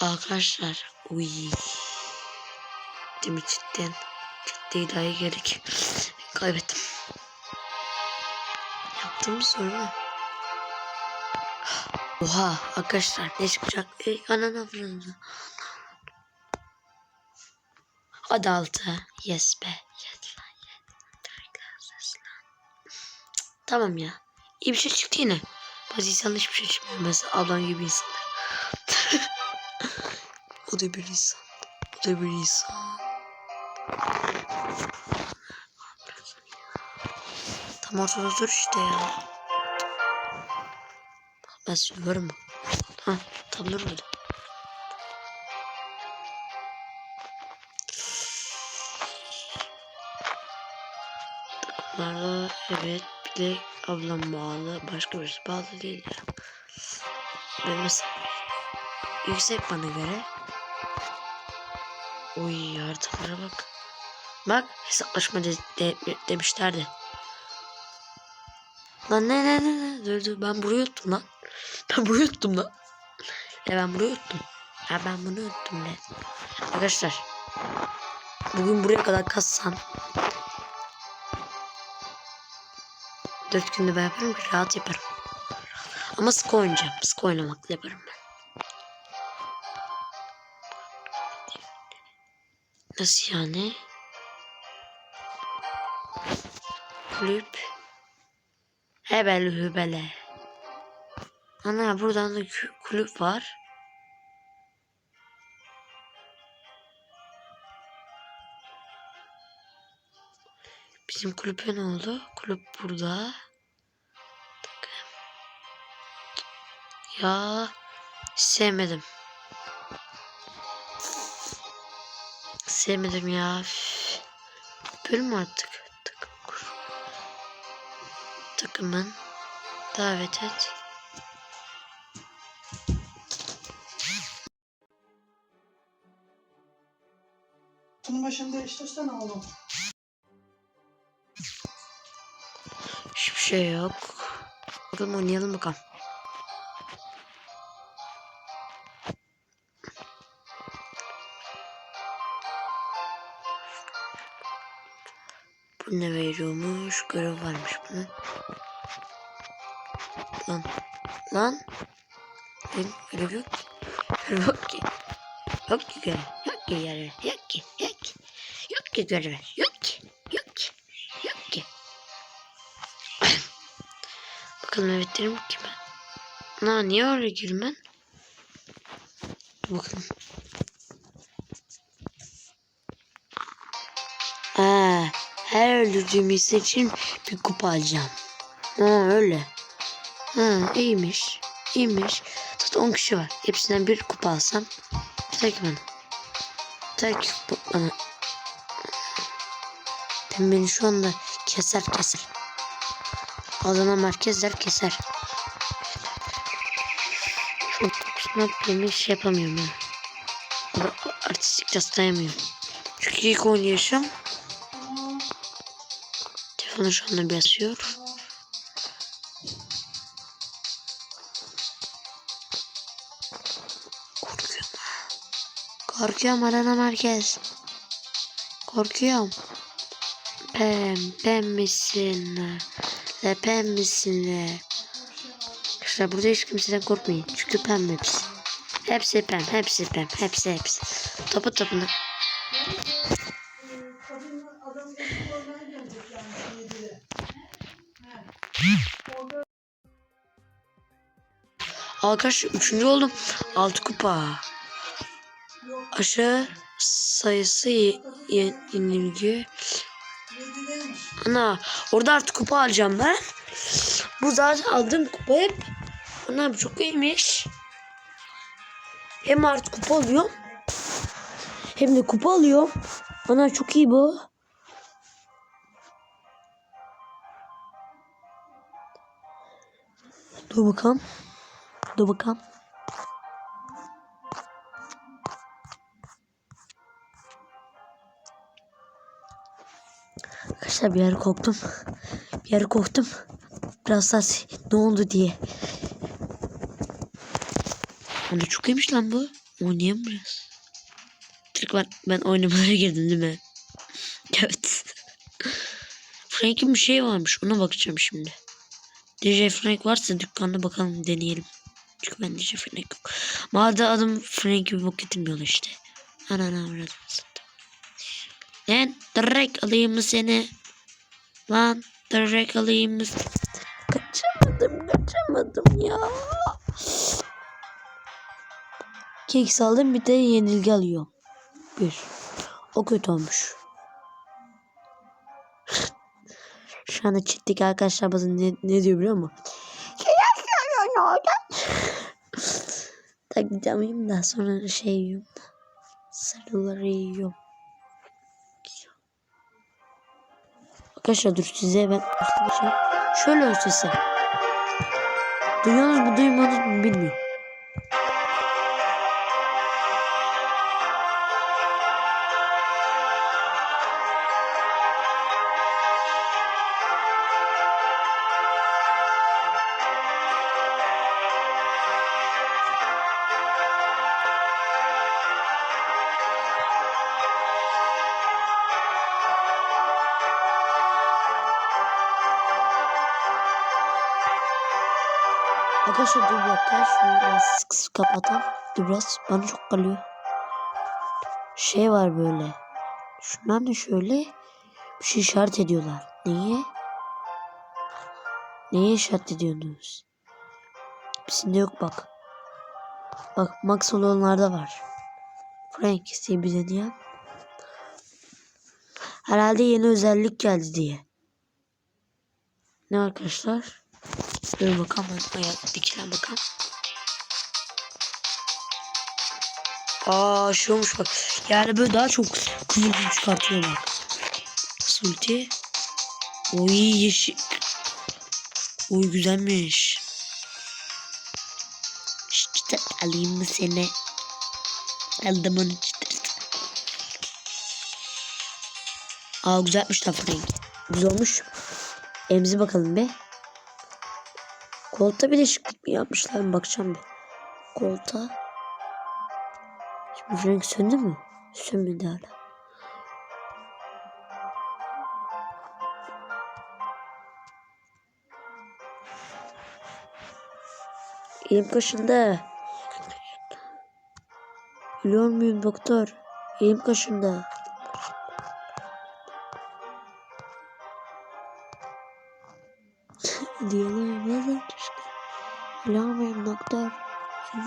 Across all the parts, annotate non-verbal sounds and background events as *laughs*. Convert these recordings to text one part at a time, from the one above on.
Arkadaşlar uy. Değil mi cidden? Ciddi iddiaya geldik. Kaybettim. Yaptığım soru mu? Oha arkadaşlar ne çıkacak? Ey anana vuruldu. Hadi altı. Yes be. Yet lan. Cık, Tamam ya. İyi bir şey çıktı yine. Bazı insanlar hiçbir şey çıkmıyor. Mesela ablam gibi insanlar. *laughs* o da bir insan. O da bir insan. Tam ortada dur işte ya. Ben söylüyorum. Ha, tam dur burada. Takımlarda evet Bilek ablam bağlı. Başka birisi bağlı değil ya. Ben mesela yüksek bana göre. Uy haritalara bak. Bak hesaplaşma de, de, demişlerdi. Lan ne ne ne ne dur dur ben burayı unuttum lan. *laughs* Ben burayı unuttum lan. Ya ben burayı unuttum. Ya ben bunu unuttum lan. Arkadaşlar. Bugün buraya kadar kassam. Dört günde ben yaparım rahat yaparım. Ama sık oynayacağım. Sık oynamakla yaparım ben. Nasıl yani? Kulüp. Hebel hübele. Ana buradan da kulüp var. Bizim kulübe ne oldu? Kulüp burada. Ya sevmedim. Sevmedim ya. Artık? Takım kur. Takımın davet et. Bunun başını değiştirsene oğlum. Hiçbir şey yok. Bakalım oynayalım bakalım. Ne veriyormuş? Görev varmış bunun. Lan. Lan. Benim görev yok. ki. Görev yok ki. Yok ki görev. Yok ki görev. Yok ki. Yok ki. Yok ki görev. Yok ki. Yok ki. Yok ki. *coughs* Bakalım evet derim ki ben. Na niye oraya girdim ben? Her öldürdüğüm insan için bir kupa alacağım. Ha öyle. Ha iyiymiş. İyiymiş. Zaten 10 kişi var. Hepsinden bir kupa alsam. Yeter ki bana. Yeter bana. Dem beni şu anda keser keser. Adana merkezler keser. Çok kusmak yemek şey yapamıyorum ya. Artistik rastlayamıyorum. Çünkü ilk oynayışım. Telefonu şu anda bir asıyor. Korkuyorum. Korkuyorum Adana merkez. Korkuyorum. Pem, pem misin? Le pem misin? Arkadaşlar burada hiç kimseden korkmayın. Çünkü pem hepsi. Hepsi pem, hepsi pem, hepsi hepsi. Topu topuna. Adam üçüncü oldum. Altı kupa. Aşağı sayısı ye- ye- yenilgi. Ana orada artık kupa alacağım ben. Bu zaten aldığım kupa hep. Ana bu çok iyiymiş. Hem artık kupa alıyorum. Hem de kupa alıyorum. Ana çok iyi bu. Dur bakalım. Dur bakalım. Arkadaşlar bir yer korktum. Bir yer korktum. Biraz daha ne oldu diye. Hani çok iyiymiş lan bu. Oynayayım biraz? Türk ben, ben oynamalara girdim değil mi? *laughs* evet. Frank'in bir şey varmış. Ona bakacağım şimdi. DJ Frank varsa dükkanda bakalım deneyelim. Çünkü ben DJ Frank yok. Madem adım Frank gibi bok getirmiyorlar işte. Anana zaten. Lan direkt alayım mı seni? Lan direkt alayım mı? Kaçamadım kaçamadım ya. Kek saldım bir de yenilgi alıyorum. Bir. O kötü olmuş. Şu anda çiftlik arkadaşlar bakın ne, ne diyor biliyor musun? *laughs* Takacağım yiyeyim da sonra şey yiyorum. Sarıları yiyorum. Arkadaşlar dur size ben göstereceğim. Şöyle ölçesi. Duyuyorsunuz mu duymadınız mı bilmiyorum. Arkadaşlar dur bir dakika. Şunu biraz sık sık kapatalım. Dur biraz. Bana çok kalıyor. Şey var böyle. Şundan da şöyle bir şey işaret ediyorlar. Niye? Neye işaret ediyorsunuz? Hepsinde yok bak. Bak Max olanlarda var. Frank diye bir deneyen. Herhalde yeni özellik geldi diye. Ne arkadaşlar? Dur bakalım. Ayak dikilen bakalım. Aa olmuş bak. Yani böyle daha çok kıvılcım çıkartıyor bak. Sulti. Oy yeşil. Oy güzelmiş. İşte alayım mı seni? Aldım onu çıtırt. Aa güzelmiş laf rengi. Güzel olmuş. Emzi bakalım be. Kolta bir değişiklik mi yapmışlar mı bakacağım bir. Kolta. Şimdi renk söndü mü? Sönmedi hala. Elim kaşındı. Biliyor muyum doktor? Elim kaşındı.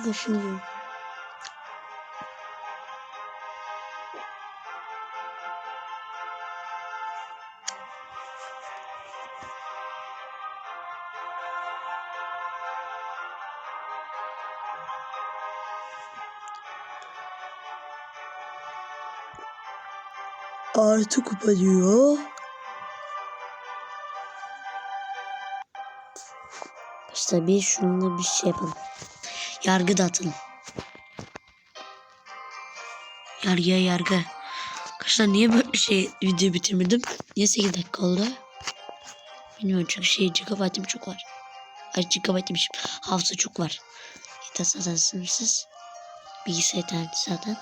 Kaşınıyor. Artı kupa diyor. İşte bir şununla bir şey yapalım. Yargı dağıtalım. Yargıya yargı. Arkadaşlar niye böyle bir şey video bitirmedim? Niye 8 dakika oldu? Bilmiyorum çünkü şey gigabaytım çok var. Ay gigabayt demişim. Hafıza çok var. Yeter zaten sınırsız. Bilgisayar interneti zaten.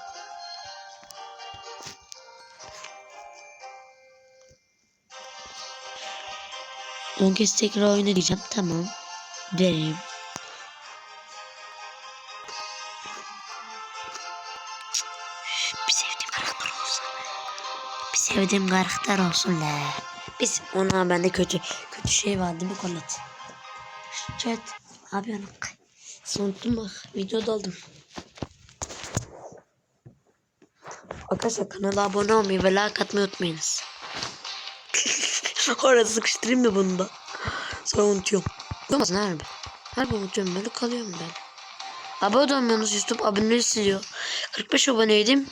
On kez tekrar oyna. Tamam. Derim. Bir sevdiğim karakter olsun. Bir sevdiğim karakter olsun la. Biz ona bende kötü kötü şey var değil mi Colette? Chat. Abi onu Sonuçta bak videoda aldım. Arkadaşlar kanala abone olmayı ve like atmayı unutmayınız. *laughs* Orada sıkıştırayım da bunu da. Sonra unutuyorum. Olmaz harbi. Harbi unutuyorum böyle kalıyorum ben. Abone olmuyorsunuz YouTube aboneleri siliyor. 45 aboneydim.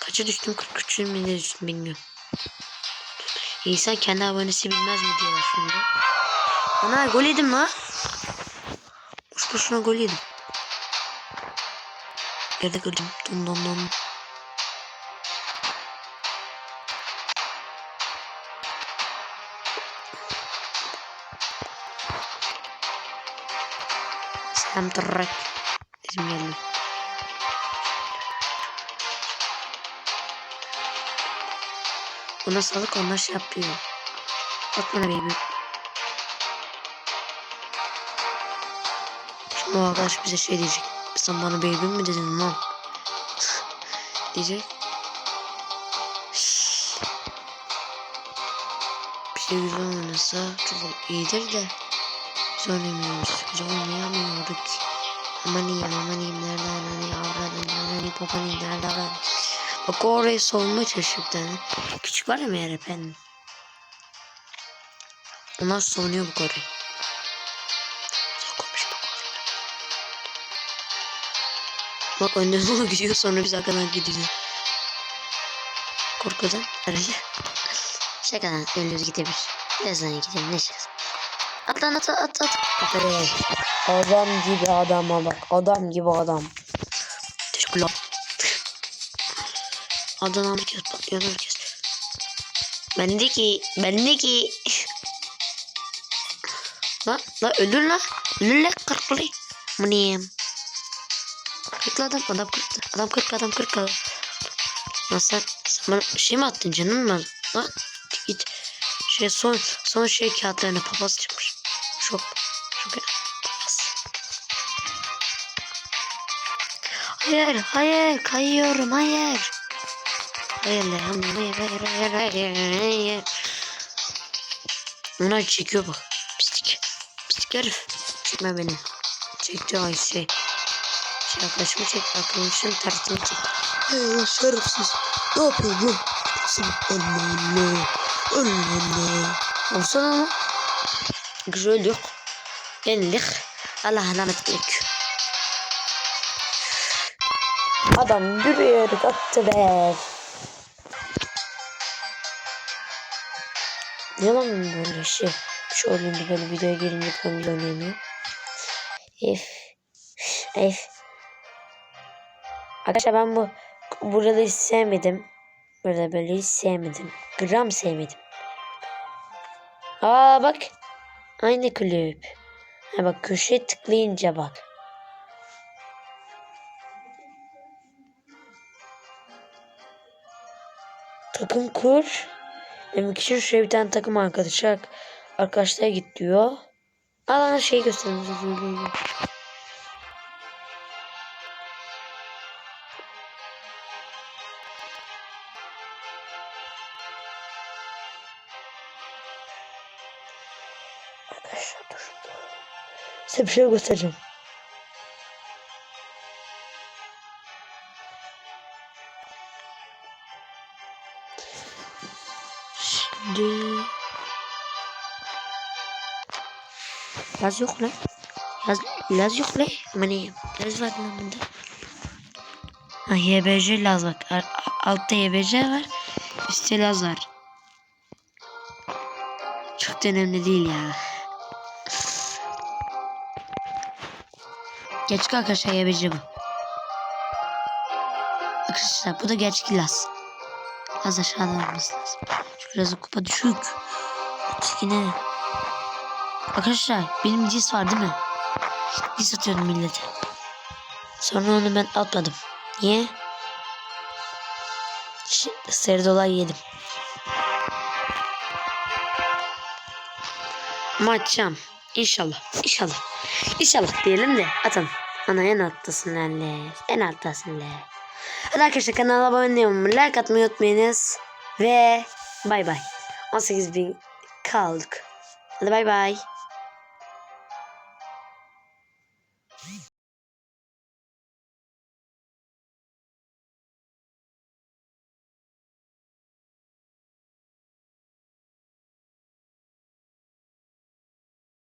Kaça düştüm 43 mi ne düştüm bilmiyorum. İnsan kendi abonesi bilmez mi diyorlar şimdi. Ana gol yedim la. Boş boşuna gol yedim. Yerde kırdım. Dum dum dum. Selam tırrak bildirim geldi. Buna salık onlar şey yapıyor. Bak bana baby. Şimdi o arkadaş bize şey diyecek. Sen bana baby mi dedin lan? *laughs* diyecek. Bir şey güzel oynasa çok iyidir de biz oynamıyoruz. Biz oynayamıyoruz. Aman iyiyim aman iyiyim nerede ananı avradın ananı babanı nerede avradın. Bak orayı bir tane. Küçük var ya meğer efendim. Onlar savunuyor bu orayı. Bak önden ona gidiyor sonra biz arkadan gidiyoruz. Korkudan arayı. Şakadan ölürüz gidebilir. Birazdan gidelim ne şakası. At lan at at at. Aferin. Adam gibi adama bak. Adam gibi adam. Teşekkürler. Adam herkes patlıyor herkes. Bendeki bendeki. La la ölür la. Ölür la kırklı. Mıniyem. Kırklı adam adam kırklı. Adam kırk adam kırk adam. Lan sen, sen bana şey mi attın canım mı? Lan git. Şey son son şey kağıtlarına papaz çıkmış. Çok Hayır hayır kayıyorum hayır. Hayır lan hayır hayır hayır hayır hayır. Bunlar çekiyor bak. Pislik. Pislik herif. Çekme beni. Çekti ay şey. Arkadaşımı çek. Arkadaşım tersini çek. Hey şerefsiz. Ne yapıyorsun lan? Sen Allah Allah. Allah Allah. Olsana lan. Güzellik. Yenlik. Allah rahmet eylesin. Adam yürüyerek attı be. Ne lan böyle şey? Bir şey olunca böyle videoya gelince bile oynayamıyorum. Ef. Ef. Arkadaşlar ben bu buraları hiç sevmedim. Burada böyle hiç sevmedim. Gram sevmedim. Aa bak. Aynı kulüp. Ha bak köşeye tıklayınca bak. Takım kur. Demek için şuraya bir tane takım arkadaşlar arkadaşlara git diyor. Al lan şey göstereyim. Arkadaşlar dur. Size bir şey göstereceğim. Şimdi Laz yok lan. Laz, Laz yok lan. Aman iyi. Laz var lan bunda. Ha YBC Laz bak. Altta YBC var. Üstte Laz var. Çok önemli değil ya. Gerçek arkadaşlar YBC bu. Arkadaşlar bu da gerçek Laz. Az aşağıda olması lazım. Çünkü biraz kupa düşük. Yine. Arkadaşlar benim dis var değil mi? Dis atıyordum millete. Sonra onu ben atmadım. Niye? Sarı dolay yedim. Atacağım. İnşallah. İnşallah. İnşallah diyelim de atalım. Ana en alttasın lan En alttasın lan. Hadi arkadaşlar kanala abone olmayı, like atmayı unutmayınız. Ve bay bay. 18 bin kaldık. Hadi bay bay.